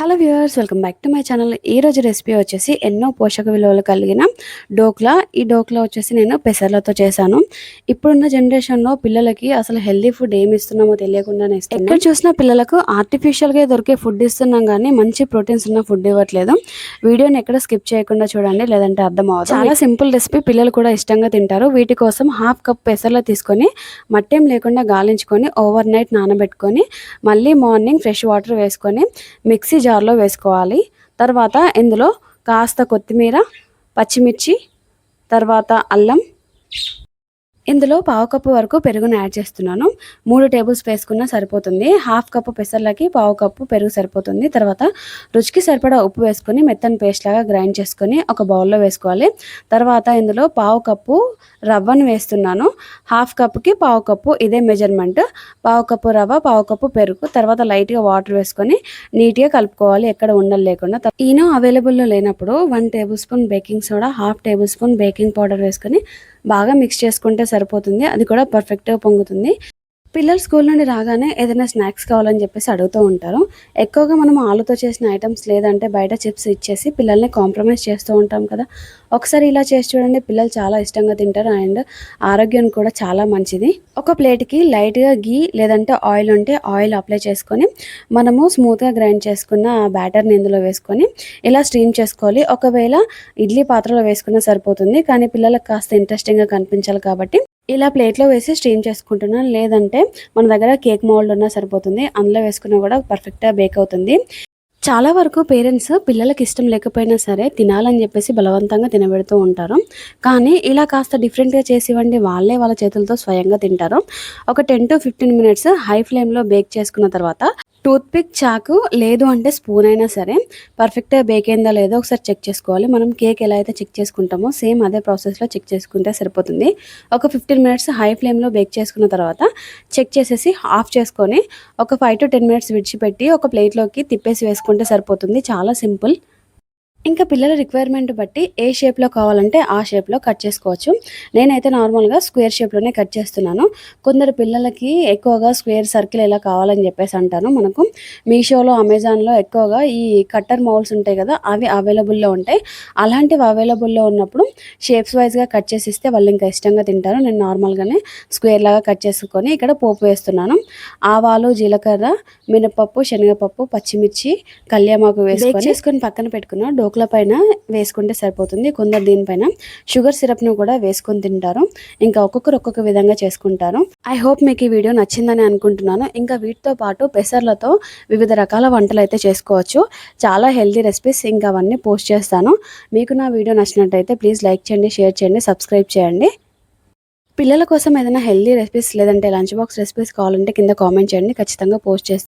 Hello viewers welcome back to my channel. ఈ రోజు recipe వచ్చేసి ఎన్నో పోషక విలువలు కలిగిన డోక్లా. ఈ డోక్లా వచ్చేసి నేను పెసర్లతో చేశాను. ఇప్పుడున్న జనరేషన్లో పిల్లలకి అసలు హెల్దీ ఫుడ్ ఏమి ఇస్తున్నామో తెలియకుండానే ఎక్కడ చూసినా పిల్లలకు ఆర్టిఫిషియల్గా దొరికే ఫుడ్ ఇస్తున్నాం కానీ మంచి ప్రోటీన్స్ ఉన్న ఫుడ్ ఇవ్వట్లేదు. వీడియోని ఎక్కడ స్కిప్ చేయకుండా చూడండి లేదంటే అర్థం అవుతుంది చాలా సింపుల్ రెసిపీ పిల్లలు కూడా ఇష్టంగా తింటారు. వీటి కోసం హాఫ్ కప్ పెసర్లు తీసుకొని మట్టేం లేకుండా గాలించుకొని ఓవర్ నైట్ నానబెట్టుకొని మళ్ళీ మార్నింగ్ ఫ్రెష్ వాటర్ వేసుకొని మిక్సీ జార్లో వేసుకోవాలి. తర్వాత ఇందులో కాస్త కొత్తిమీర పచ్చిమిర్చి తర్వాత అల్లం ఇందులో పావు కప్పు వరకు పెరుగును యాడ్ చేస్తున్నాను. మూడు టేబుల్స్ వేసుకున్న సరిపోతుంది. హాఫ్ కప్పు పెసర్లకి పావు కప్పు పెరుగు సరిపోతుంది. తర్వాత రుచికి సరిపడా ఉప్పు వేసుకొని మెత్తని పేస్ట్ లాగా గ్రైండ్ చేసుకొని ఒక బౌల్లో వేసుకోవాలి. తర్వాత ఇందులో పావు కప్పు రవ్వను వేస్తున్నాను. హాఫ్ కప్కి పావు కప్పు ఇదే మెజర్మెంట్. పావు కప్పు రవ్వ పావు కప్పు పెరుగు తర్వాత లైట్గా వాటర్ వేసుకొని నీట్గా కలుపుకోవాలి. ఎక్కడ ఉండలు లేకుండా. ఈనో అవైలబుల్లో లేనప్పుడు one tablespoon baking soda half tablespoon baking powder వేసుకొని బాగా మిక్స్ చేసుకుంటే సరిపోతుంది. అది కూడా పర్ఫెక్ట్గా పొంగుతుంది. పిల్లలు స్కూల్ నుండి రాగానే ఏదైనా స్నాక్స్ కావాలని చెప్పేసి అడుగుతూ ఉంటారు. ఎక్కువగా మనం ఆలుతో చేసిన ఐటమ్స్ లేదంటే బయట చిప్స్ ఇచ్చేసి పిల్లల్ని కాంప్రమైజ్ చేస్తూ ఉంటాం కదా. ఒకసారి ఇలా చేసి చూడండి పిల్లలు చాలా ఇష్టంగా తింటారు అండ్ ఆరోగ్యం కూడా చాలా మంచిది. ఒక ప్లేట్కి లైట్గా గీ లేదంటే ఆయిల్ ఉంటే ఆయిల్ అప్లై చేసుకొని మనము స్మూత్గా గ్రైండ్ చేసుకున్న బ్యాటర్ని ఇందులో వేసుకొని ఇలా స్టీమ్ చేసుకోవాలి. ఒకవేళ ఇడ్లీ పాత్రలో వేసుకున్నా సరిపోతుంది కానీ పిల్లలకు కాస్త ఇంట్రెస్టింగ్గా కనిపించాలి కాబట్టి ఇలా ప్లేట్లో వేసి స్టీమ్ చేసుకుంటున్నాను లేదంటే మన దగ్గర కేక్ మౌల్డ్ ఉన్నా సరిపోతుంది. అందులో వేసుకున్నా కూడా పర్ఫెక్ట్గా బేక్ అవుతుంది. చాలా వరకు పేరెంట్స్ పిల్లలకి ఇష్టం లేకపోయినా సరే తినాలని చెప్పేసి బలవంతంగా తినబెడుతూ ఉంటారు. కానీ ఇలా కాస్త డిఫరెంట్గా చేసివ్వండి వాళ్ళే వాళ్ళ చేతులతో స్వయంగా తింటారు. ఒక ten to fifteen minutes high ఫ్లేమ్లో బేక్ చేసుకున్న తర్వాత టూత్పిక్ చాకు లేదు అంటే స్పూన్ అయినా సరే పర్ఫెక్ట్గా బేక్ అయిందా లేదో ఒకసారి చెక్ చేసుకోవాలి. మనం కేక్ ఎలా అయితే చెక్ చేసుకుంటామో సేమ్ అదే ప్రాసెస్లో చెక్ చేసుకుంటే సరిపోతుంది. ఒక ఫిఫ్టీన్ మినిట్స్ హై ఫ్లేమ్లో బేక్ చేసుకున్న తర్వాత చెక్ చేసేసి ఆఫ్ చేసుకొని ఒక ఫైవ్ టు టెన్ మినిట్స్ విడిచిపెట్టి ఒక ప్లేట్లోకి తిప్పేసి వేసుకుంటే సరిపోతుంది. చాలా సింపుల్. ఇంకా పిల్లల రిక్వైర్మెంట్ బట్టి ఏ షేప్లో కావాలంటే ఆ షేప్లో కట్ చేసుకోవచ్చు. నేనైతే నార్మల్గా స్క్వేర్ షేప్లోనే కట్ చేస్తున్నాను. కొందరు పిల్లలకి ఎక్కువగా స్క్వేర్ సర్కిల్ ఎలా కావాలని చెప్పేసి అంటాను మనకు. మీషోలో అమెజాన్లో ఎక్కువగా ఈ కట్టర్ మౌల్స్ ఉంటాయి కదా అవి అవైలబుల్లో ఉంటాయి. అలాంటివి అవైలబుల్లో ఉన్నప్పుడు షేప్స్ వైజ్గా కట్ చేసి ఇస్తే వాళ్ళు ఇంకా ఇష్టంగా తింటారు. నేను నార్మల్గానే స్క్వేర్ లాగా కట్ చేసుకొని ఇక్కడ పోపు వేస్తున్నాను. ఆవాలు జీలకర్ర మినపప్పు శనగపప్పు పచ్చిమిర్చి కళ్యామాకు వేసుకొని వేసుకొని పక్కన పెట్టుకున్న డోక్ల పైన వేసుకుంటే సరిపోతుంది కొందరు దీనిపైన షుగర్ సిరప్ను కూడా వేసుకొని తింటారు. ఇంకా ఒక్కొక్కరు ఒక్కొక్క విధంగా చేసుకుంటారు. ఐ హోప్ మీకు ఈ వీడియో నచ్చిందని అనుకుంటున్నాను. ఇంకా వీటితో పాటు పెసర్లతో వివిధ రకాల వంటలు అయితే చేసుకోవచ్చు. చాలా హెల్తీ రెసిపీస్ ఇంకా అవన్నీ పోస్ట్ చేస్తాను. మీకు నా వీడియో నచ్చినట్టయితే ప్లీజ్ లైక్ చేయండి షేర్ చేయండి సబ్స్క్రైబ్ చేయండి. పిల్లల కోసం ఏదైనా హెల్తీ రెసిపీస్ లేదంటే లంచ్ బాక్స్ రెసిపీస్ కావాలంటే కింద కామెంట్ చేయండి. ఖచ్చితంగా పోస్ట్ చేస్తాను